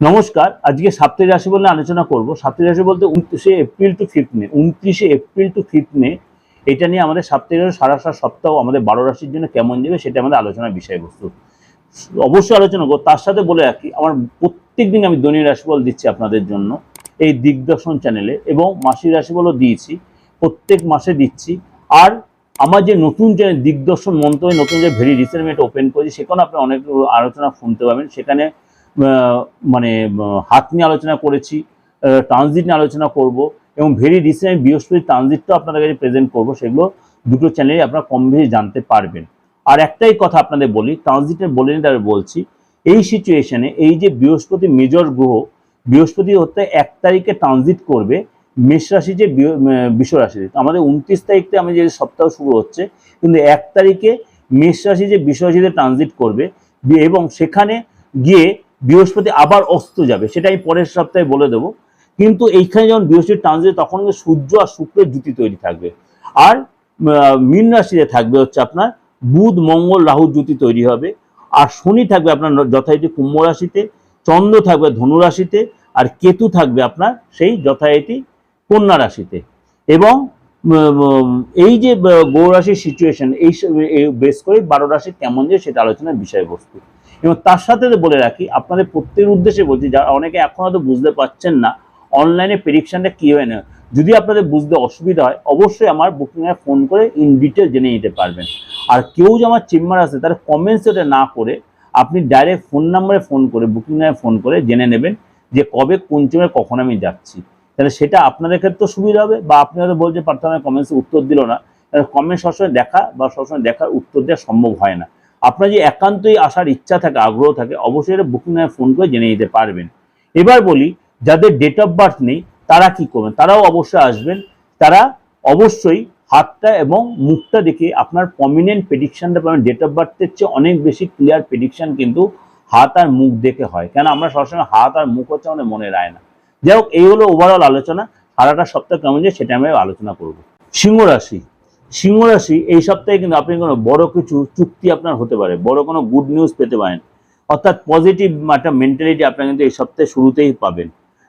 নমস্কার, আজকে সাপ্তাহিক রাশি বলে আলোচনা করব। সাপ্তাহিক রাশি বলতে উনত্রিশে এপ্রিল টু ফিফথ মে। উনত্রিশে এপ্রিল টু ফিফথ মে, এটা নিয়ে আমাদের সাপ্তাহিক রাশি সারা সারা সপ্তাহ আমাদের বারো রাশির জন্য কেমন যাবে সেটা আমাদের আলোচনার বিষয়বস্তু। অবশ্যই আলোচনা করব। তার সাথে বলে রাখি, আমার প্রত্যেক দিন আমি দৈনিক রাশিফল দিচ্ছি আপনাদের জন্য এই দিগদর্শন চ্যানেলে এবং মাসিক রাশিফলও দিয়েছি, প্রত্যেক মাসে দিচ্ছি। আর আমার যে নতুন চ্যানেল দিগদর্শন মন্ত্রণে নতুন যে ভেরি রিসেন্ট ওপেন করেছি সেখানে আপনি অনেক আলোচনা শুনতে পাবেন। সেখানে মানে হাত নিয়ে আলোচনা করেছি ট্রানজিট নিয়ে আলোচনা করব এবং ভেরি রিসেন্ট বৃহস্পতি ট্রানজিটটাও আপনাদের কাছে প্রেজেন্ট করব সেগুলো দুটো চ্যানেলে আপনারা কম বেশি জানতে পারবেন। আর একটাই কথা আপনাদের বলি ট্রানজিটের বলে নিতে আমি বলছি এই সিচুয়েশনে এই যে বৃহস্পতি মেজর গ্রহ বৃহস্পতি হতে এক তারিখে ট্রানজিট করবে মেষ রাশি যে বৃহ- আহ, বৃষ রাশি আমাদের উনত্রিশ তারিখ থেকে আমি যে সপ্তাহ শুরু হচ্ছে কিন্তু এক তারিখে মেষ রাশি যে বৃষ রাশিতে ট্রানজিট করবে এবং সেখানে গিয়ে বৃহস্পতি আবার অস্ত যাবে সেটা আমি পরের সপ্তাহে বলে দেবো। কিন্তু এইখানে যখন বৃহস্পতি ট্রানজিট তখন সূর্য আর শুক্রের জুতি তৈরি থাকবে। আর মীন রাশিতে থাকবে হচ্ছে আপনার বুধ মঙ্গল রাহু জুতি তৈরি হবে। আর শনি থাকবে আপনার যথারীতি কুম্ভ রাশিতে চন্দ্র থাকবে ধনু রাশিতে আর কেতু থাকবে আপনার সেই যথারীতি কন্যা রাশিতে। এবং এই যে আহ, গৌর রাশির সিচুয়েশন এই বেশ করে বারো রাশি কেমন যে সেটা আলোচনার বিষয়বস্তু। এবং তার সাথে বলে রাখি, আপনাদের প্রত্যেকের উদ্দেশ্যে বলছি, যারা অনেকে এখন হয়তো বুঝতে পারছেন না অনলাইনে প্রেডিকশনটা কী হয় না, যদি আপনাদের বুঝতে অসুবিধা হয়, অবশ্যই আমার বুকিংয়ে ফোন করে ইন ডিটেল জেনে নিতে পারবেন। আর কেউ যে আমার চেম্বার আছে তারা কমেন্টস না করে আপনি ডাইরেক্ট ফোন নাম্বারে ফোন করে বুকিং ফোন করে জেনে নেবেন যে কবে, কোন চেম্বারে কখন আমি যাচ্ছি। তাহলে সেটা আপনাদের ক্ষেত্রে সুবিধা হবে বা আপনি হয়তো বলছে প্রার্থনা কমেন্টসে উত্তর দিল না। কমেন্ট সবসময় দেখা বা সবসময় দেখার উত্তর দেওয়া সম্ভব হয় না। আপনার যে একান্তই আসার ইচ্ছা থাকে, আগ্রহ থাকে, অবশ্যই এটা বুকিং ফোন করে জেনে নিতে পারবেন। এবার বলি, যাদের ডেট অফ বার্থ নেই, তারা কি করবেন? তারাও অবশ্যই আসবেন। তারা অবশ্যই হাতটা এবং মুখটা দেখে আপনার প্রমিনেন্ট প্রেডিকশনটা পাবেন। ডেট অফ বার্থের চেয়ে অনেক বেশি ক্লিয়ার প্রেডিকশন কিন্তু হাত আর মুখ দেখে হয়। কেন আমরা সবসময় হাত আর মুখ হচ্ছে আমাদের মনে রায় না যাই হোক, এই হলো ওভারঅল আলোচনা। সারাটা সপ্তাহ কেমন যায় সেটা আমি আলোচনা করব। সিংহ রাশি সিংহ রাশি, এই সপ্তাহে কিন্তু আপনি কোনো বড় কিছু চুক্তি আপনার হতে পারে। বড় কোনো গুড নিউজ পেতে পারেন। অর্থাৎ পজিটিভ একটা মেন্টালিটি আপনার কিন্তু এই সপ্তাহে শুরুতেই পাবেন।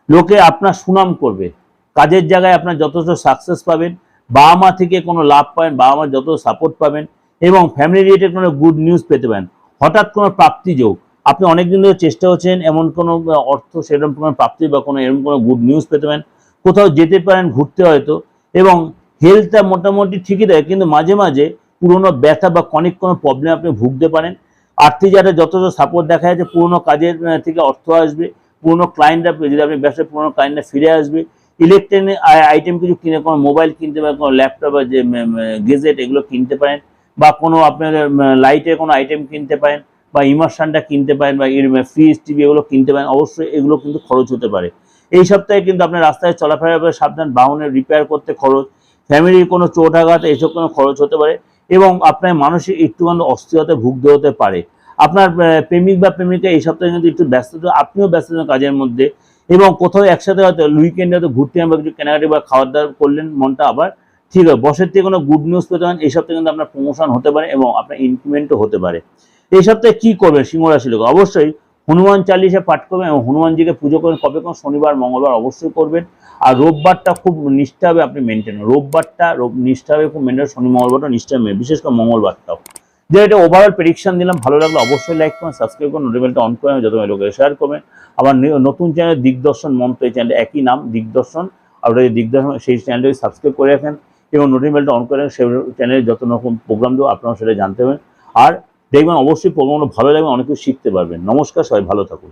লোকে আপনার সুনাম করবে। কাজের জায়গায় আপনার যথেষ্ট সাকসেস পাবেন। বাবা মা থেকে কোনো লাভ পাবেন, বাবা মার যত সাপোর্ট পাবেন এবং ফ্যামিলি রিলেটেড কোনো গুড নিউজ পেতে পারেন। হঠাৎ কোনো প্রাপ্তি যোগ। আপনি অনেকদিন ধরে চেষ্টা হচ্ছেন এমন কোনো অর্থ সেরকম কোনো প্রাপ্তি বা কোনো এরকম কোনো গুড নিউজ পেতে পারেন। কোথাও যেতে পারেন, ঘুরতে হয়তো। এবং হেলথটা মোটামুটি ঠিকই থাকে, কিন্তু মাঝে মাঝে পুরোনো ব্যথা বা অনেক কোনো প্রবলেম আপনি ভুগতে পারেন। আর্থিক যারা যথেষ্ট সাপোর্ট দেখা যাচ্ছে, পুরোনো কাজের থেকে অর্থ আসবে, পুরোনো ক্লায়েন্টরা যদি আপনি ব্যবসায় পুরনো ক্লায়েন্টরা ফিরে আসবে ইলেকট্রনিক আইটেম কিছু কিনে, কোনো মোবাইল কিনতে পারেন, কোনো ল্যাপটপ বা যে গেজেট এগুলো কিনতে পারেন, বা কোনো আপনার লাইটের কোনো আইটেম কিনতে পারেন, বা ইমার্শনটা কিনতে পারেন, বা ফ্রিজ টিভি এগুলো কিনতে পারেন, অবশ্যই এগুলো কিন্তু খরচ হতে পারে। এই সপ্তাহে কিন্তু আপনার রাস্তায় চলাফেরা সাবধান, বাহনের রিপেয়ার করতে খরচ ফ্যামিলির কোনো চোট আঘাত এইসব কোনো খরচ হতে পারে এবং আপনার মানসিক একটুখানি অস্থিরতা ভুগতে হতে পারে। আপনার প্রেমিক বা প্রেমিকা এই সপ্তাহে কিন্তু একটু ব্যস্ত আপনিও ব্যস্ত কাজের মধ্যে এবং কোথাও একসাথে হয়তো উইকেন্ডে হয়তো ঘুরতে বা কিছু কেনাকাটি বা খাওয়ার দাওয়ার করলেন মনটা আবার ঠিক হবে বসের থেকে কোনো গুড নিউজ পেতে পারেন এই সপ্তাহে কিন্তু আপনার প্রমোশন হতে পারে এবং আপনার ইনক্রিমেন্টও হতে পারে। এই সপ্তাহে কী করবেন সিংহ রাশি লোক? অবশ্যই হনুমান চালিশা পাঠ করবেন এবং হনুমানজিকে পুজো করবেন। কবে কোন? শনিবার, মঙ্গলবার অবশ্যই করবেন। আর রোববারটা খুব নিষ্ঠাভাবে আপনি মেনটেন রোববারটা রোব নিষ্ঠাভাবে খুব মেনটেন শনি, মঙ্গলবারটা নিষ্ঠাভাবে বিশেষ করে মঙ্গলবারটাও। যে এটা ওভারঅল প্রেডিকশন দিলাম। ভালো লাগল অবশ্যই লাইক করুন সাবস্ক্রাইব করুন নোটিফিকেশনটা অন করে যত লোকের শেয়ার করবেন। আবার নতুন চ্যানেল দিগদর্শন মন্ত্র, এই চ্যানেল একই নাম, দিগদর্শন। আপনারা যদি দিগদর্শন, সেই চ্যানেলটাকে সাবস্ক্রাইব করে রাখেন এবং নোটিফিকেশনটা অন করে সেই চ্যানেলে যত রকম প্রোগ্রাম দেবো আপনারা সেটা জানতে পারবেন। আর দেখবেন অবশ্যই প্রোগ্রামগুলো ভালো লাগবে অনেক কিছু শিখতে পারবেন। নমস্কার সবাই ভালো থাকুন।